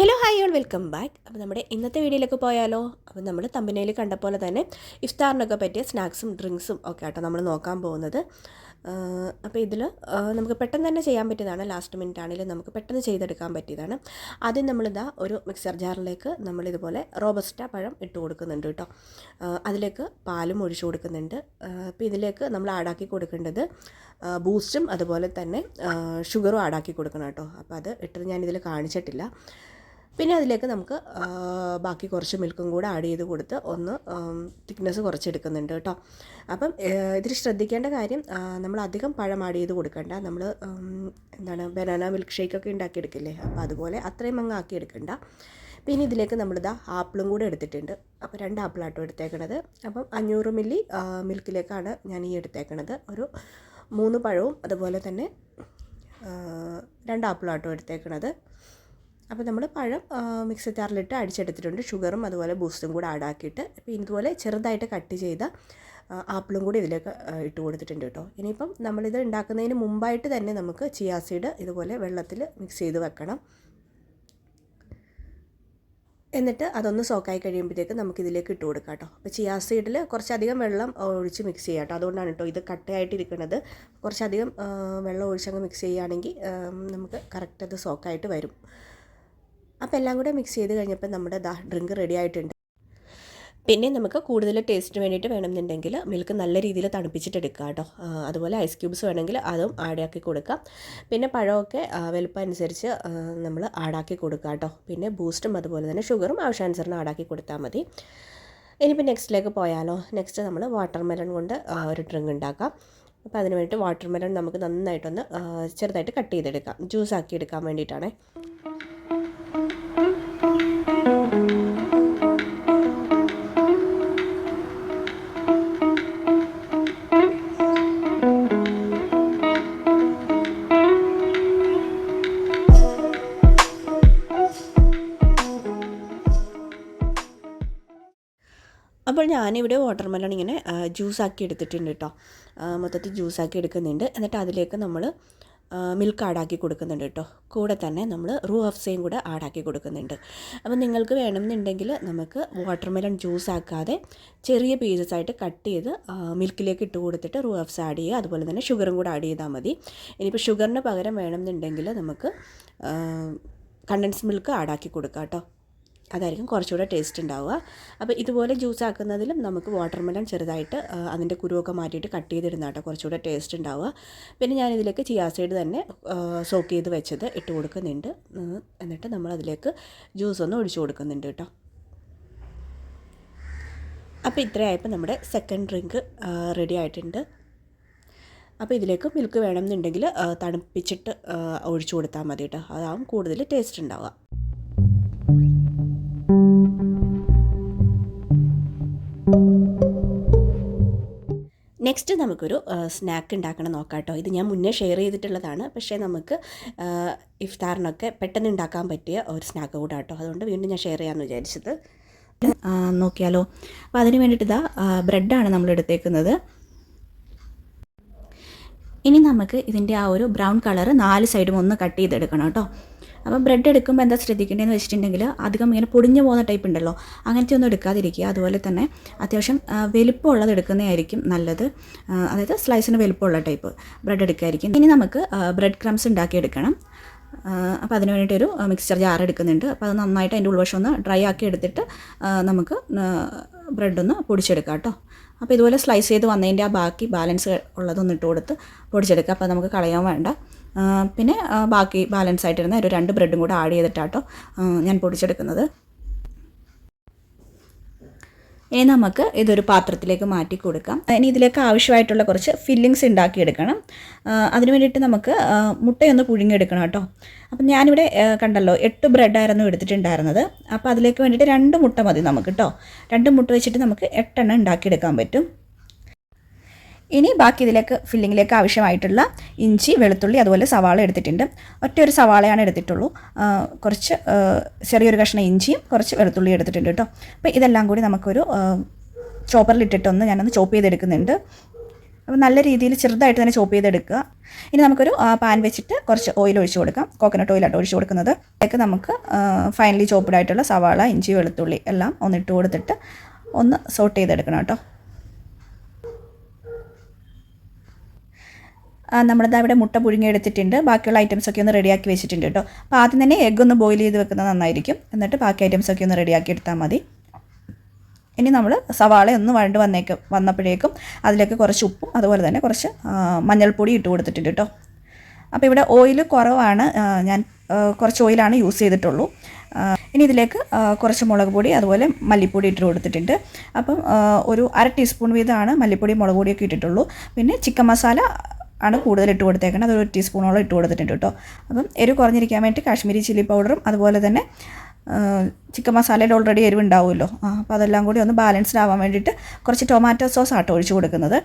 Hello hi all welcome back അപ്പോൾ നമ്മുടെ ഇന്നത്തെ വീഡിയോയിലേക്ക് പോയാലോ? അപ്പോൾ നമ്മൾ തമ്പനയിൽ കണ്ട പോലെ തന്നെ ഇഫ്താറിനൊക്കെ പറ്റിയ സ്നാക്സും ഡ്രിങ്ക്സും ഒക്കെ ആട്ടോ നമ്മൾ നോക്കാൻ പോകുന്നത്. അപ്പോൾ ഇതിൽ നമുക്ക് പെട്ടെന്ന് തന്നെ ചെയ്യാൻ പറ്റിയതാണ്. ലാസ്റ്റ് മിനിറ്റ് ആണെങ്കിലും നമുക്ക് പെട്ടെന്ന് ചെയ്തെടുക്കാൻ പറ്റിയതാണ്. ആദ്യം നമ്മളിതാ ഒരു മിക്സർ ജാറിലേക്ക് നമ്മളിതുപോലെ റോബസ്റ്റ പഴം ഇട്ട് കൊടുക്കുന്നുണ്ട് കേട്ടോ. അതിലേക്ക് പാലും ഒഴിച്ചു കൊടുക്കുന്നുണ്ട്. അപ്പോൾ ഇതിലേക്ക് നമ്മൾ ആഡാക്കി കൊടുക്കേണ്ടത് ബൂസ്റ്റും അതുപോലെ തന്നെ ഷുഗറും ആഡാക്കി കൊടുക്കണം കേട്ടോ. അപ്പോൾ അത് ഇട്ടത് ഞാനിതിൽ കാണിച്ചിട്ടില്ല. പിന്നെ അതിലേക്ക് നമുക്ക് ബാക്കി കുറച്ച് മിൽക്കും കൂടെ ആഡ് ചെയ്ത് കൊടുത്ത് ഒന്ന് തിക്നെസ് കുറച്ചെടുക്കുന്നുണ്ട് കേട്ടോ. അപ്പം ഇതിൽ ശ്രദ്ധിക്കേണ്ട കാര്യം നമ്മൾ അധികം പഴം ആഡ് ചെയ്ത് കൊടുക്കണ്ട. നമ്മൾ എന്താണ് ബനാന മിൽക്ക് ഷേക്കൊക്കെ ഉണ്ടാക്കിയെടുക്കില്ലേ? അപ്പോൾ അതുപോലെ അത്രയും അങ്ങ് ആക്കി എടുക്കണ്ട. പിന്നെ ഇതിലേക്ക് നമ്മളിതാ ആപ്പിളും കൂടെ എടുത്തിട്ടുണ്ട്. അപ്പോൾ രണ്ട് ആപ്പിളാട്ടോ എടുത്തേക്കണത്. അപ്പം അഞ്ഞൂറ് മില്ലി മിൽക്കിലേക്കാണ് ഞാൻ ഈ എടുത്തേക്കണത്. ഒരു മൂന്ന് പഴവും അതുപോലെ തന്നെ രണ്ട് ആപ്പിളാട്ടോ എടുത്തേക്കണത്. അപ്പോൾ നമ്മൾ പഴം മിക്സി ജാറിലിട്ട് അടിച്ചെടുത്തിട്ടുണ്ട്. ഷുഗറും അതുപോലെ ബൂസ്റ്റും കൂടെ ആഡാക്കിയിട്ട് അപ്പോൾ ഇതുപോലെ ചെറുതായിട്ട് കട്ട് ചെയ്ത ആപ്പിളും കൂടി ഇതിലേക്ക് ഇട്ട് കൊടുത്തിട്ടുണ്ട് കേട്ടോ. ഇനിയിപ്പം നമ്മളിത് ഉണ്ടാക്കുന്നതിന് മുമ്പായിട്ട് തന്നെ നമുക്ക് ചിയാസീഡ് ഇതുപോലെ വെള്ളത്തിൽ മിക്സ് ചെയ്ത് വെക്കണം. എന്നിട്ട് അതൊന്ന് സോക്കായി കഴിയുമ്പോഴത്തേക്ക് നമുക്ക് ഇതിലേക്ക് ഇട്ട് കൊടുക്കാം കേട്ടോ. അപ്പോൾ ചിയാ സീഡിൽ കുറച്ചധികം വെള്ളം ഒഴിച്ച് മിക്സ് ചെയ്യാം കേട്ടോ. അതുകൊണ്ടാണ് കേട്ടോ ഇത് കട്ടയായിട്ടിരിക്കുന്നത് കുറച്ചധികം വെള്ളം ഒഴിച്ചങ്ങ് മിക്സ് ചെയ്യുകയാണെങ്കിൽ നമുക്ക് കറക്റ്റ് അത് സോക്കായിട്ട് വരും. അപ്പോൾ എല്ലാം കൂടെ മിക്സ് ചെയ്ത് കഴിഞ്ഞപ്പോൾ നമ്മുടെ ഡ്രിങ്ക് റെഡി ആയിട്ടുണ്ട്. പിന്നെ നമുക്ക് കൂടുതൽ ടേസ്റ്റിന് വേണ്ടിയിട്ട് വേണമെന്നുണ്ടെങ്കിൽ മിൽക്ക് നല്ല രീതിയിൽ തണുപ്പിച്ചിട്ടെടുക്കുക കേട്ടോ. അതുപോലെ ഐസ് ക്യൂബ്സ് വേണമെങ്കിൽ അതും ആഡാക്കി കൊടുക്കാം. പിന്നെ പഴമൊക്കെ വലുപ്പം അനുസരിച്ച് നമ്മൾ ആഡാക്കി കൊടുക്കുക കേട്ടോ. പിന്നെ ബൂസ്റ്റും അതുപോലെ തന്നെ ഷുഗറും ആവശ്യാനുസരണം ആഡാക്കി കൊടുത്താൽ മതി. ഇനിയിപ്പോൾ നെക്സ്റ്റിലേക്ക് പോയാലോ? നെക്സ്റ്റ് നമ്മൾ വാട്ടർ മെലൺ കൊണ്ട് ഒരു ഡ്രിങ്ക് ഉണ്ടാക്കാം. അപ്പോൾ അതിന് വേണ്ടിയിട്ട് വാട്ടർ മെലൺ നമുക്ക് നന്നായിട്ടൊന്ന് ചെറുതായിട്ട് കട്ട് ചെയ്തെടുക്കാം. ജ്യൂസ് ആക്കി എടുക്കാൻ വേണ്ടിയിട്ടാണേ. അപ്പോൾ ഞാനിവിടെ വാട്ടർ മെലൺ ഇങ്ങനെ ജ്യൂസാക്കി എടുത്തിട്ടുണ്ട് കേട്ടോ മൊത്തത്തിൽ ജ്യൂസാക്കി എടുക്കുന്നുണ്ട്. എന്നിട്ട് അതിലേക്ക് നമ്മൾ മിൽക്ക് ആഡാക്കി കൊടുക്കുന്നുണ്ട് കേട്ടോ കൂടെ തന്നെ നമ്മൾ റൂ ഹഫ്സയും കൂടെ ആഡാക്കി കൊടുക്കുന്നുണ്ട്. അപ്പോൾ നിങ്ങൾക്ക് വേണമെന്നുണ്ടെങ്കിൽ നമുക്ക് വാട്ടർ മെലൺ ജ്യൂസ് ആക്കാതെ ചെറിയ പീസസ് ആയിട്ട് കട്ട് ചെയ്ത് മിൽക്കിലേക്ക് ഇട്ട് കൊടുത്തിട്ട് റൂ ഹഫ്സ് ആഡ് ചെയ്യുക. അതുപോലെ തന്നെ ഷുഗറും കൂടെ ആഡ് ചെയ്താൽ മതി. ഇനിയിപ്പോൾ ഷുഗറിന് പകരം വേണമെന്നുണ്ടെങ്കിൽ നമുക്ക് കണ്ടൻസ് മിൽക്ക് ആഡാക്കി കൊടുക്കാം കേട്ടോ അതായിരിക്കും കുറച്ചുകൂടെ ടേസ്റ്റ് ഉണ്ടാവുക. അപ്പോൾ ഇതുപോലെ ജ്യൂസ് ആക്കുന്നതിലും നമുക്ക് വാട്ടർ മെലൺ ചെറുതായിട്ട് അതിന്റെ കുരുവൊക്കെ മാറ്റിയിട്ട് കട്ട് ചെയ്തിരുന്ന കേട്ടോ കുറച്ചുകൂടെ ടേസ്റ്റ് ഉണ്ടാവുക. പിന്നെ ഞാൻ ഞാനിതിലേക്ക് ചിയാസൈഡ് തന്നെ സോക്ക് ചെയ്ത് വെച്ചത് ഇട്ട് കൊടുക്കുന്നുണ്ട്. എന്നിട്ട് നമ്മൾ അതിലേക്ക് ജ്യൂസ് ഒന്ന് ഒഴിച്ചു കൊടുക്കുന്നുണ്ട് കേട്ടോ. അപ്പോൾ ഇത്രയായപ്പോൾ നമ്മുടെ സെക്കൻഡ് ഡ്രിങ്ക് റെഡി ആയിട്ടുണ്ട്. അപ്പോൾ ഇതിലേക്ക് മിൽക്ക് വേണമെന്നുണ്ടെങ്കിൽ തണുപ്പിച്ചിട്ട് ഒഴിച്ചു കൊടുത്താൽ മതി കേട്ടോ. അതാവും കൂടുതൽ ടേസ്റ്റ് ഉണ്ടാവുക. നെക്സ്റ്റ് നമുക്കൊരു സ്നാക്ക് ഉണ്ടാക്കണം നോക്കാം കേട്ടോ ഇത് ഞാൻ മുന്നേ ഷെയർ ചെയ്തിട്ടുള്ളതാണ്. പക്ഷേ നമുക്ക് ഇഫ്താറിനൊക്കെ പെട്ടെന്ന് ഉണ്ടാക്കാൻ പറ്റിയ ഒരു സ്നാക്ക് കൂടെ കേട്ടോ അതുകൊണ്ട് വീണ്ടും ഞാൻ ഷെയർ ചെയ്യാമെന്ന് വിചാരിച്ചത്. നോക്കിയാലോ. അപ്പോൾ അതിന് വേണ്ടിയിട്ട് ഇതാ ബ്രെഡാണ് നമ്മൾ എടുത്തേക്കുന്നത്. ഇനി നമുക്ക് ഇതിന്റെ ആ ഒരു ബ്രൗൺ കളർ നാല് സൈഡും ഒന്ന് കട്ട് ചെയ്തെടുക്കണം കേട്ടോ. അപ്പോൾ ബ്രെഡ് എടുക്കുമ്പോൾ എന്താ ശ്രദ്ധിക്കേണ്ടതെന്ന് വെച്ചിട്ടുണ്ടെങ്കിൽ അധികം ഇങ്ങനെ പൊടിഞ്ഞു പോകുന്ന ടൈപ്പ് ഉണ്ടല്ലോ അങ്ങനത്തെ ഒന്നും എടുക്കാതിരിക്കുക. അതുപോലെ തന്നെ അത്യാവശ്യം വലിപ്പമുള്ളത് എടുക്കുന്നതായിരിക്കും നല്ലത്. അതായത് സ്ലൈസിന് വലിപ്പമുള്ള ടൈപ്പ് ബ്രെഡ് എടുക്കായിരിക്കും ഇനി നമുക്ക് ബ്രെഡ് ക്രംസ് ഉണ്ടാക്കിയെടുക്കണം അപ്പോൾ അതിന് വേണ്ടിയിട്ടൊരു മിക്സ്ചർ ജാർ എടുക്കുന്നുണ്ട്. അപ്പോൾ അത് നന്നായിട്ട് അതിന്റെ ഉൾവശം ഒന്ന് ഡ്രൈ ആക്കി എടുത്തിട്ട് നമുക്ക് ബ്രെഡൊന്ന് പൊടിച്ചെടുക്കാം കേട്ടോ. അപ്പോൾ ഇതുപോലെ സ്ലൈസ് ചെയ്ത് വന്നതിന്റെ ആ ബാക്കി ബാലൻസ് ഉള്ളതൊന്ന് ഇട്ട് കൊടുത്ത് പൊടിച്ചെടുക്കുക അപ്പോൾ നമുക്ക് കളയാൻ വേണ്ട. പിന്നെ ബാക്കി ബാലൻസ് ആയിട്ടിരുന്ന ഒരു രണ്ട് ബ്രെഡും കൂടെ ആഡ് ചെയ്തിട്ടാട്ടോ ഞാൻ പൊടിച്ചെടുക്കുന്നത്. ഇനി നമുക്ക് ഇതൊരു പാത്രത്തിലേക്ക് മാറ്റി കൊടുക്കാം. ഇനി ഇതിലേക്ക് ആവശ്യമായിട്ടുള്ള കുറച്ച് ഫില്ലിങ്സ് ഉണ്ടാക്കിയെടുക്കണം. അതിന് വേണ്ടിയിട്ട് നമുക്ക് മുട്ടയൊന്ന് പുഴുങ്ങിയെടുക്കണം കേട്ടോ. അപ്പം ഞാനിവിടെ കണ്ടല്ലോ എട്ട് ബ്രെഡായിരുന്നു എടുത്തിട്ടുണ്ടായിരുന്നത്. അപ്പോൾ അതിലേക്ക് വേണ്ടിയിട്ട് രണ്ട് മുട്ട മതി നമുക്ക് കേട്ടോ. രണ്ട് മുട്ട വെച്ചിട്ട് നമുക്ക് എട്ടെണ്ണം ഉണ്ടാക്കിയെടുക്കാൻ പറ്റും. ഇനി ബാക്കി ഇതിലേക്ക് ഫില്ലിങ്ങിലേക്ക് ആവശ്യമായിട്ടുള്ള ഇഞ്ചി വെളുത്തുള്ളി അതുപോലെ സവാള എടുത്തിട്ടുണ്ട്. ഒറ്റ ഒരു സവാളയാണ് എടുത്തിട്ടുള്ളൂ. കുറച്ച് ചെറിയൊരു കഷ്ണം ഇഞ്ചിയും കുറച്ച് വെളുത്തുള്ളി എടുത്തിട്ടുണ്ട് കേട്ടോ. അപ്പോൾ ഇതെല്ലാം കൂടി നമുക്കൊരു ചോപ്പറിലിട്ടിട്ടൊന്ന് ഞാനൊന്ന് ചോപ്പ് ചെയ്തെടുക്കുന്നുണ്ട്. അപ്പോൾ നല്ല രീതിയിൽ ചെറുതായിട്ട് തന്നെ ചോപ്പ് ചെയ്തെടുക്കുക. ഇനി നമുക്കൊരു പാൻ വെച്ചിട്ട് കുറച്ച് ഓയിൽ ഒഴിച്ച് കൊടുക്കാം. കോക്കനട്ട് ഓയിലായിട്ട് ഒഴിച്ച് കൊടുക്കുന്നത്. അതിലേക്ക് നമുക്ക് ഫൈനലി ചോപ്പ്ഡ് ആയിട്ടുള്ള സവാള ഇഞ്ചി വെളുത്തുള്ളി എല്ലാം ഒന്നിട്ട് കൊടുത്തിട്ട് ഒന്ന് സോട്ട് ചെയ്തെടുക്കണം കേട്ടോ. നമ്മളിത് ഇവിടെ മുട്ട പുഴുങ്ങിയെടുത്തിട്ടുണ്ട് ബാക്കിയുള്ള ഐറ്റംസ് ഒക്കെ ഒന്ന് റെഡിയാക്കി വെച്ചിട്ടുണ്ട് കേട്ടോ. അപ്പോൾ ആദ്യം തന്നെ എഗ്ഗ് ഒന്ന് ബോയിൽ ചെയ്ത് വെക്കുന്നത് നന്നായിരിക്കും. എന്നിട്ട് ബാക്കി ഐറ്റംസ് ഒക്കെ ഒന്ന് റെഡിയാക്കി എടുത്താൽ മതി. ഇനി നമ്മൾ സവാള ഒന്ന് വഴണ്ട് വന്നേക്ക് വന്നപ്പോഴേക്കും അതിലേക്ക് കുറച്ച് ഉപ്പും അതുപോലെ തന്നെ കുറച്ച് മഞ്ഞൾപ്പൊടി ഇട്ട് കൊടുത്തിട്ടുണ്ട് കേട്ടോ. അപ്പോൾ ഇവിടെ ഓയിൽ കുറവാണ്. ഞാൻ കുറച്ച് ഓയിലാണ് യൂസ് ചെയ്തിട്ടുള്ളൂ. ഇനി ഇതിലേക്ക് കുറച്ച് മുളക് പൊടി അതുപോലെ മല്ലിപ്പൊടി ഇട്ട് കൊടുത്തിട്ടുണ്ട്. അപ്പം ഒരു അര ടീസ്പൂൺ വീതമാണ് മല്ലിപ്പൊടി മുളക് പൊടിയൊക്കെ ഇട്ടിട്ടുള്ളൂ. പിന്നെ ചിക്കൻ മസാല ആണ് കൂടുതൽ ഇട്ട് കൊടുത്തേക്കുന്നത് അതൊരു ടീസ്പൂണോളം ഇട്ട് കൊടുത്തിട്ടുണ്ട് കേട്ടോ. അപ്പം എരിവ് കുറഞ്ഞിരിക്കാൻ വേണ്ടി കാശ്മീരി ചില്ലി പൗഡറും അതുപോലെ തന്നെ ചിക്കൻ മസാലയുടെ ഓൾറെഡി എരിവ് ഉണ്ടാവുമല്ലോ. അപ്പോൾ അതെല്ലാം കൂടി ഒന്ന് ബാലൻസ്ഡ് ആവാൻ വേണ്ടിയിട്ട് കുറച്ച് ടൊമാറ്റോ സോസ് ആട്ടോ ഒഴിച്ച് കൊടുക്കുന്നത്.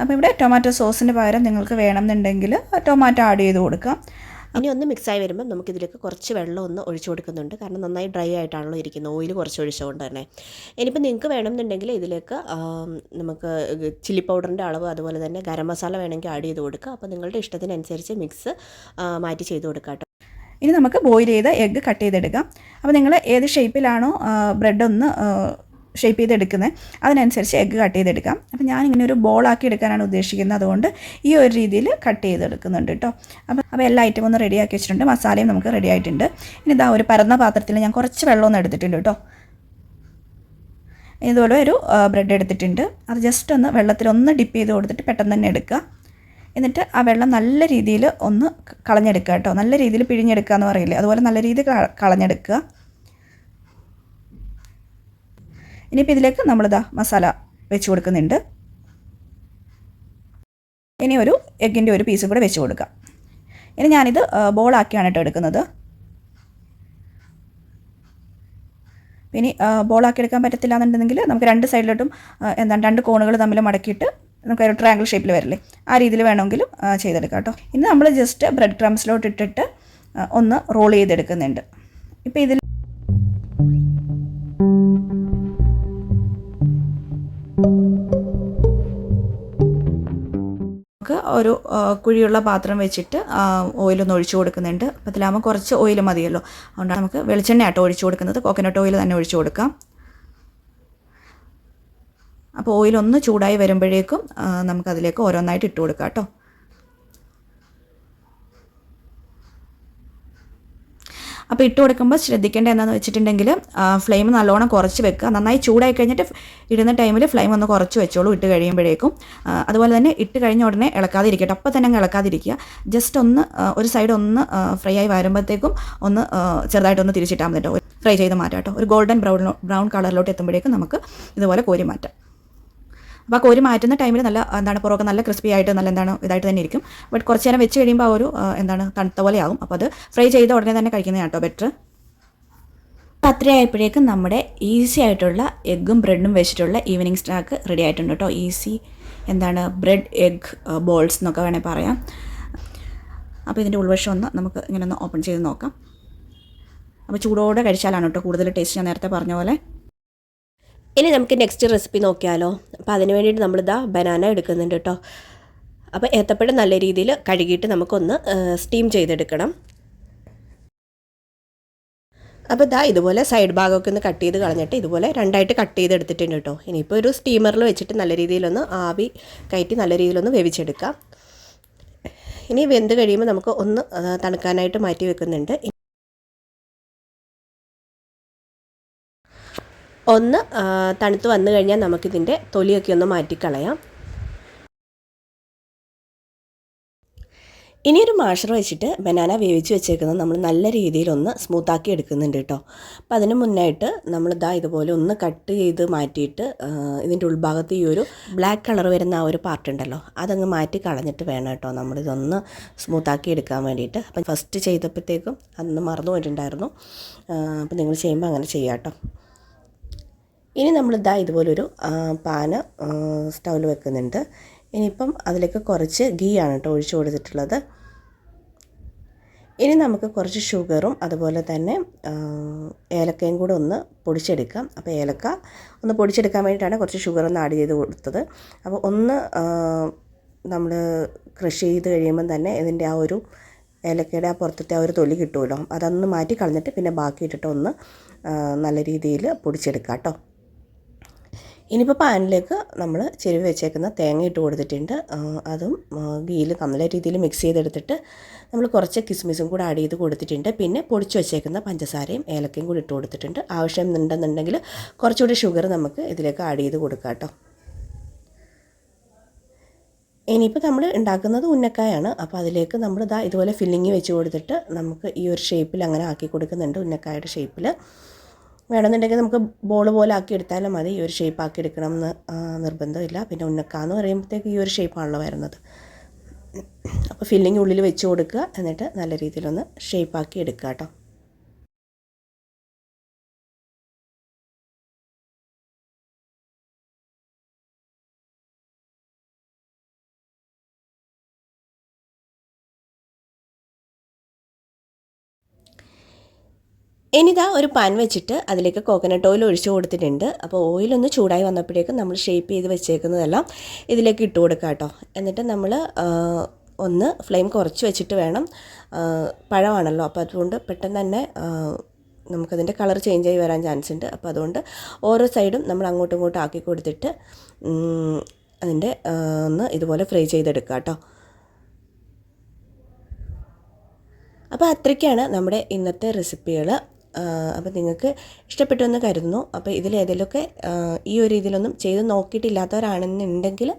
അപ്പോൾ ഇവിടെ ടൊമാറ്റോ സോസിന് പകരം നിങ്ങൾക്ക് വേണമെന്നുണ്ടെങ്കിൽ ടൊമാറ്റോ ആഡ് ചെയ്ത് കൊടുക്കാം. ഇനി ഒന്ന് മിക്സായി വരുമ്പോൾ നമുക്കിതിലേക്ക് കുറച്ച് വെള്ളം ഒന്ന് ഒഴിച്ചു കൊടുക്കുന്നുണ്ട്. കാരണം നന്നായി ഡ്രൈ ആയിട്ടാണല്ലോ ഇരിക്കുന്നത് ഓയിൽ കുറച്ച് ഒഴിച്ചുകൊണ്ട് തന്നെ. ഇനിയിപ്പോൾ നിങ്ങൾക്ക് വേണമെന്നുണ്ടെങ്കിൽ ഇതിലേക്ക് നമുക്ക് ചില്ലി പൗഡറിന്റെ അളവ് അതുപോലെ തന്നെ ഗരം മസാല വേണമെങ്കിൽ ആഡ് ചെയ്ത് കൊടുക്കുക. അപ്പോൾ നിങ്ങളുടെ ഇഷ്ടത്തിനനുസരിച്ച് മിക്സ് മാറ്റി ചെയ്ത് കൊടുക്കുക കേട്ടോ. ഇനി നമുക്ക് ബോയിൽ ചെയ്ത എഗ്ഗ് കട്ട് ചെയ്തെടുക്കാം. അപ്പോൾ നിങ്ങൾ ഏത് ഷേപ്പിലാണോ ബ്രെഡ് ഒന്ന് ഷേപ്പ് ചെയ്തെടുക്കുന്നത് അതിനനുസരിച്ച് എഗ്ഗ് കട്ട് ചെയ്തെടുക്കാം. അപ്പോൾ ഞാനിങ്ങനെ ഒരു ബോളാക്കി എടുക്കാനാണ് ഉദ്ദേശിക്കുന്നത്. അതുകൊണ്ട് ഈ ഒരു രീതിയിൽ കട്ട് ചെയ്തെടുക്കുന്നുണ്ട് കേട്ടോ അപ്പോൾ അപ്പോൾ എല്ലാ ഐറ്റം ഒന്ന് റെഡിയാക്കി വെച്ചിട്ടുണ്ട്. മസാലയും നമുക്ക് റെഡി ആയിട്ടുണ്ട്. ഇനി ഇതാ ഒരു പരന്ന പാത്രത്തിൽ ഞാൻ കുറച്ച് വെള്ളമൊന്നും എടുത്തിട്ടുണ്ട് കേട്ടോ ഇതുപോലെ ഒരു ബ്രെഡ് എടുത്തിട്ടുണ്ട്. അത് ജസ്റ്റ് ഒന്ന് വെള്ളത്തിൽ ഒന്ന് ഡിപ്പ് ചെയ്ത് കൊടുത്തിട്ട് പെട്ടെന്ന് തന്നെ എടുക്കുക. എന്നിട്ട് ആ വെള്ളം നല്ല രീതിയിൽ ഒന്ന് കളഞ്ഞെടുക്കുക കേട്ടോ നല്ല രീതിയിൽ പിഴിഞ്ഞെടുക്കുക എന്ന് പറയില്ലേ? അതുപോലെ നല്ല രീതിയിൽ കളഞ്ഞെടുക്കുക. ഇനിയിപ്പോൾ ഇതിലേക്ക് നമ്മളിതാ മസാല വെച്ച് കൊടുക്കുന്നുണ്ട്. ഇനി ഒരു എഗ്ഗിന്റെ ഒരു പീസും കൂടെ വെച്ച് കൊടുക്കാം. ഇനി ഞാനിത് ബോളാക്കിയാണ് കേട്ടോ എടുക്കുന്നത്. ഇനി ബോളാക്കി എടുക്കാൻ പറ്റത്തില്ല എന്നുണ്ടെങ്കിൽ നമുക്ക് രണ്ട് സൈഡിലോട്ടും എന്താണ് രണ്ട് കോണുകൾ തമ്മിൽ മടക്കിയിട്ട് നമുക്ക് ഒരു ട്രയാങ്കിൾ ഷേപ്പിൽ വരില്ലേ? ആ രീതിയിൽ വേണമെങ്കിലും ചെയ്തെടുക്കാം കേട്ടോ. ഇന്ന് നമ്മൾ ജസ്റ്റ് ബ്രെഡ് ക്രംസിലോട്ട് ഇട്ടിട്ട് ഒന്ന് റോൾ ചെയ്തെടുക്കുന്നുണ്ട്. ഇപ്പോൾ ഇതിൽ നമുക്ക് ഒരു കുഴിയുള്ള പാത്രം വെച്ചിട്ട് ഓയിലൊന്ന് ഒഴിച്ചു കൊടുക്കുന്നുണ്ട്. അപ്പോൾ ഇതിലാകുമ്പോൾ കുറച്ച് ഓയിൽ മതിയല്ലോ. അതുകൊണ്ടാണ് നമുക്ക് വെളിച്ചെണ്ണ ആട്ടോ ഒഴിച്ചു കൊടുക്കുന്നത്. കോക്കനട്ട് ഓയിൽ തന്നെ ഒഴിച്ചു കൊടുക്കാം. അപ്പോൾ ഓയിലൊന്ന് ചൂടായി വരുമ്പോഴേക്കും നമുക്കതിലേക്ക് ഓരോന്നായിട്ട് ഇട്ട് കൊടുക്കാം കേട്ടോ. അപ്പോൾ ഇട്ട് കൊടുക്കുമ്പോൾ ശ്രദ്ധിക്കേണ്ട എന്താണെന്ന് വെച്ചിട്ടുണ്ടെങ്കിൽ ഫ്ലെയിം നല്ലോണം കുറച്ച് വെക്കുക. നന്നായി ചൂടായി കഴിഞ്ഞിട്ട് ഇടുന്ന ടൈമിൽ ഫ്ലെയിം ഒന്ന് കുറച്ച് വെച്ചോളൂ ഇട്ട് കഴിയുമ്പോഴേക്കും. അതുപോലെ തന്നെ ഇട്ട് കഴിഞ്ഞ ഉടനെ ഇളക്കാതെ ഇരിക്കട്ടെ അപ്പോൾ തന്നെ അങ്ങ് ഇളക്കാതിരിക്കുക. ജസ്റ്റ് ഒന്ന് ഒരു സൈഡ് ഒന്ന് ഫ്രൈ ആയി വരുമ്പോഴത്തേക്കും ഒന്ന് ചെറുതായിട്ട് ചെറുതായിട്ടൊന്ന് തിരിച്ചിട്ടാൽ മതി കേട്ടോ. ഫ്രൈ ചെയ്ത് മാറ്റാം കേട്ടോ. ഒരു ഗോൾഡൻ ബ്രൗൺ ബ്രൗൺ കളറിലോട്ട് എത്തുമ്പോഴേക്കും നമുക്ക് ഇതുപോലെ കോരി മാറ്റാം. അപ്പോൾ കോരി മാറ്റുന്ന ടൈമിൽ നല്ല എന്താണ് പുറമൊക്കെ നല്ല ക്രിസ്പി ആയിട്ട് നല്ല എന്താണ് ഇതായിട്ട് തന്നെ ഇരിക്കും. ബട്ട് കുറച്ച് നേരം വെച്ച് കഴിയുമ്പോൾ ആ ഒരു എന്താണ് തണുത്ത പോലെ ആകും അപ്പോൾ അത് ഫ്രൈ ചെയ്ത ഉടനെ തന്നെ കഴിക്കുന്നതാണ് കേട്ടോ ബെറ്റർ രാത്രിയായപ്പോഴേക്കും നമ്മുടെ ഈസി ആയിട്ടുള്ള എഗ്ഗും ബ്രെഡും വെച്ചിട്ടുള്ള ഈവനിങ് സ്നാക്ക് റെഡി ആയിട്ടുണ്ട് കേട്ടോ. ഈസി എന്താണ് ബ്രെഡ് എഗ് ബോൾസ് എന്നൊക്കെ വേണേൽ പറയാം. അപ്പോൾ ഇതിന്റെ ഉൾവശം ഒന്ന് നമുക്ക് ഇങ്ങനെ ഒന്ന് ഓപ്പൺ ചെയ്ത് നോക്കാം. അപ്പോൾ ചൂടോടെ കഴിച്ചാലാണ് കേട്ടോ കൂടുതൽ ടേസ്റ്റ് ഞാൻ നേരത്തെ പറഞ്ഞ പോലെ. ഇനി നമുക്ക് നെക്സ്റ്റ് റെസിപ്പി നോക്കിയാലോ. അപ്പോൾ അതിന് വേണ്ടിയിട്ട് നമ്മളിതാ ബനാന എടുക്കുന്നുണ്ട് കേട്ടോ അപ്പോൾ ഏത്തപ്പഴം നല്ല രീതിയിൽ കഴുകിയിട്ട് നമുക്കൊന്ന് സ്റ്റീം ചെയ്തെടുക്കണം. അപ്പോൾ ഇതാ ഇതുപോലെ സൈഡ് ഭാഗമൊക്കെ ഒന്ന് കട്ട് ചെയ്ത് കളഞ്ഞിട്ട് ഇതുപോലെ രണ്ടായിട്ട് കട്ട് ചെയ്തെടുത്തിട്ടുണ്ട് കേട്ടോ ഇനിയിപ്പോൾ ഒരു സ്റ്റീമറിൽ വെച്ചിട്ട് നല്ല രീതിയിലൊന്ന് ആവി കയറ്റി നല്ല രീതിയിലൊന്ന് വേവിച്ചെടുക്കാം. ഇനി വെന്ത് കഴിയുമ്പോൾ നമുക്ക് ഒന്ന് തണുക്കാനായിട്ട് മാറ്റി വെക്കുന്നുണ്ട്. ഒന്ന് തണുത്ത് വന്നു കഴിഞ്ഞാൽ നമുക്കിതിന്റെ തൊലിയൊക്കെ ഒന്ന് മാറ്റിക്കളയാം. ഇനിയൊരു മാഷർ വെച്ചിട്ട് ബനാന വേവിച്ച് വെച്ചേക്കുന്നത് നമ്മൾ നല്ല രീതിയിൽ ഒന്ന് സ്മൂത്താക്കി എടുക്കുന്നുണ്ട് കേട്ടോ. അപ്പം അതിന് മുന്നായിട്ട് നമ്മൾ ഇതാ ഇതുപോലെ ഒന്ന് കട്ട് ചെയ്ത് മാറ്റിയിട്ട് ഇതിന്റെ ഉൾഭാഗത്ത് ഈ ഒരു ബ്ലാക്ക് കളർ വരുന്ന ആ ഒരു പാർട്ട് ഉണ്ടല്ലോ അതങ്ങ് മാറ്റി കളഞ്ഞിട്ട് വേണം കേട്ടോ നമ്മളിതൊന്ന് സ്മൂത്താക്കി എടുക്കാൻ വേണ്ടിയിട്ട്. അപ്പം ഫസ്റ്റ് ചെയ്തപ്പോഴത്തേക്കും അതൊന്ന് മറന്നു പോയിട്ടുണ്ടായിരുന്നു. അപ്പം നിങ്ങൾ ചെയ്യുമ്പോൾ അങ്ങനെ ചെയ്യാം കേട്ടോ. ഇനി നമ്മൾ ഇതാ ഇതുപോലൊരു പാന് സ്റ്റൗവിൽ വെക്കുന്നുണ്ട്. ഇനിയിപ്പം അതിലേക്ക് കുറച്ച് ഗീ ആണ് കേട്ടോ ഒഴിച്ചു കൊടുത്തിട്ടുള്ളത്. ഇനി നമുക്ക് കുറച്ച് ഷുഗറും അതുപോലെ തന്നെ ഏലക്കയും കൂടെ ഒന്ന് പൊടിച്ചെടുക്കാം. അപ്പോൾ ഏലക്ക ഒന്ന് പൊടിച്ചെടുക്കാൻ വേണ്ടിയിട്ടാണ് കുറച്ച് ഷുഗർ ഒന്ന് ആഡ് ചെയ്ത് കൊടുത്തത്. അപ്പോൾ ഒന്ന് നമ്മൾ കൃഷി ചെയ്ത് കഴിയുമ്പം തന്നെ ഇതിന്റെ ആ ഒരു ഏലക്കയുടെ ആ പുറത്തത്തെ ആ ഒരു തൊലി കിട്ടുമല്ലോ. അതൊന്ന് മാറ്റി കളഞ്ഞിട്ട് പിന്നെ ബാക്കി ഇട്ടിട്ട് ഒന്ന് നല്ല രീതിയിൽ പൊടിച്ചെടുക്കാം കേട്ടോ ഇനിയിപ്പോൾ പാനിലേക്ക് നമ്മൾ ചെരുവ് വെച്ചേക്കുന്ന തേങ്ങ ഇട്ട് കൊടുത്തിട്ടുണ്ട്. അതും ഗീയിൽ നല്ല രീതിയിൽ മിക്സ് ചെയ്തെടുത്തിട്ട് നമ്മൾ കുറച്ച് കിസ്മിസും കൂടെ ആഡ് ചെയ്ത് കൊടുത്തിട്ടുണ്ട്. പിന്നെ പൊടിച്ച് വെച്ചേക്കുന്ന പഞ്ചസാരയും ഏലക്കയും കൂടി ഇട്ട് കൊടുത്തിട്ടുണ്ട്. ആവശ്യം ഉണ്ടെന്നുണ്ടെങ്കിൽ കുറച്ചുകൂടി ഷുഗർ നമുക്ക് ഇതിലേക്ക് ആഡ് ചെയ്ത് കൊടുക്കാം കേട്ടോ ഇനിയിപ്പോൾ നമ്മൾ ഉണ്ടാക്കുന്നത് ഉന്നക്കായാണ്. അപ്പോൾ അതിലേക്ക് നമ്മൾ ഇതാ ഇതുപോലെ ഫില്ലിങ് വെച്ച് കൊടുത്തിട്ട് നമുക്ക് ഈ ഒരു ഷേപ്പിൽ അങ്ങനെ ആക്കി കൊടുക്കുന്നുണ്ട് ഉന്നക്കായുടെ ഷേപ്പിൽ വേണമെന്നുണ്ടെങ്കിൽ നമുക്ക് ബോൾ പോലെ ആക്കി എടുത്താലും മതി. ഈ ഒരു ഷേപ്പ് ആക്കി എടുക്കണം എന്ന് നിർബന്ധമില്ല. പിന്നെ ഉന്നക്ക പറയുമ്പോഴത്തേക്ക് ഈ ഒരു ഷേപ്പാണല്ലോ വരുന്നത്. അപ്പോൾ ഫില്ലിങ് ഉള്ളിൽ വെച്ച് കൊടുക്കുക. എന്നിട്ട് നല്ല രീതിയിലൊന്ന് ഷേപ്പാക്കി എടുക്കുക കേട്ടോ. ഇനിതാ ഒരു പാൻ വെച്ചിട്ട് അതിലേക്ക് കോക്കനട്ട് ഓയിൽ ഒഴിച്ച് കൊടുത്തിട്ടുണ്ട്. അപ്പോൾ ഓയിലൊന്ന് ചൂടായി വന്നപ്പോഴേക്കും നമ്മൾ ഷേപ്പ് ചെയ്ത് വെച്ചേക്കുന്നതെല്ലാം ഇതിലേക്ക് ഇട്ട് കൊടുക്കുക കേട്ടോ എന്നിട്ട് നമ്മൾ ഒന്ന് ഫ്ലെയിം കുറച്ച് വെച്ചിട്ട് വേണം പഴമാണല്ലോ. അപ്പോൾ അതുകൊണ്ട് പെട്ടെന്ന് തന്നെ നമുക്കതിന്റെ കളർ ചേഞ്ച് ആയി വരാൻ ചാൻസ് ഉണ്ട്. അപ്പോൾ അതുകൊണ്ട് ഓരോ സൈഡും നമ്മൾ അങ്ങോട്ടും ഇങ്ങോട്ടും ആക്കി കൊടുത്തിട്ട് അതിന്റെ ഒന്ന് ഇതുപോലെ ഫ്രൈ ചെയ്തെടുക്കുക കേട്ടോ അപ്പോൾ അത്രയ്ക്കാണ് നമ്മുടെ ഇന്നത്തെ റെസിപ്പികൾ അപ്പോൾ നിങ്ങൾക്ക് ഇഷ്ടപ്പെട്ടു എന്ന് കരുതുന്നു അപ്പോൾ ആ, ഈ ഒരു രീതിയിലൊന്നും ചെയ്ത് നോക്കിയിട്ടില്ലാത്തവരാണെന്നുണ്ടെങ്കിൽ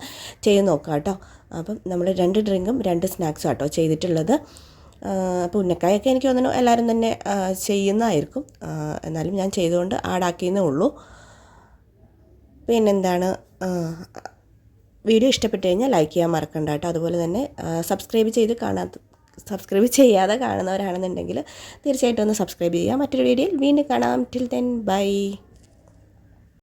ചെയ്ത് നോക്കാം കേട്ടോ. അപ്പം നമ്മൾ രണ്ട് ഡ്രിങ്കും രണ്ട് സ്നാക്സും കേട്ടോ ചെയ്തിട്ടുള്ളത്. അപ്പോൾ ഉന്നക്കായൊക്കെ എനിക്ക് തോന്നുന്നു എല്ലാവരും തന്നെ ചെയ്യുന്നതായിരിക്കും. എന്നാലും ഞാൻ ചെയ്തുകൊണ്ട് ആഡാക്കിയെന്നേ ഉള്ളൂ. പിന്നെന്താണ്? വീഡിയോ ഇഷ്ടപ്പെട്ട് കഴിഞ്ഞാൽ ലൈക്ക് ചെയ്യാൻ മറക്കണ്ട കേട്ടോ. അതുപോലെ തന്നെ സബ്സ്ക്രൈബ് ചെയ്ത് കാണാത്ത സബ്സ്ക്രൈബ് ചെയ്യാതെ കാണുന്നവരാണെന്നുണ്ടെങ്കിൽ തീർച്ചയായിട്ടും ഒന്ന് സബ്സ്ക്രൈബ് ചെയ്യുക. മറ്റൊരു വീഡിയോയിൽ വീണ്ടും കാണാം. Till then bye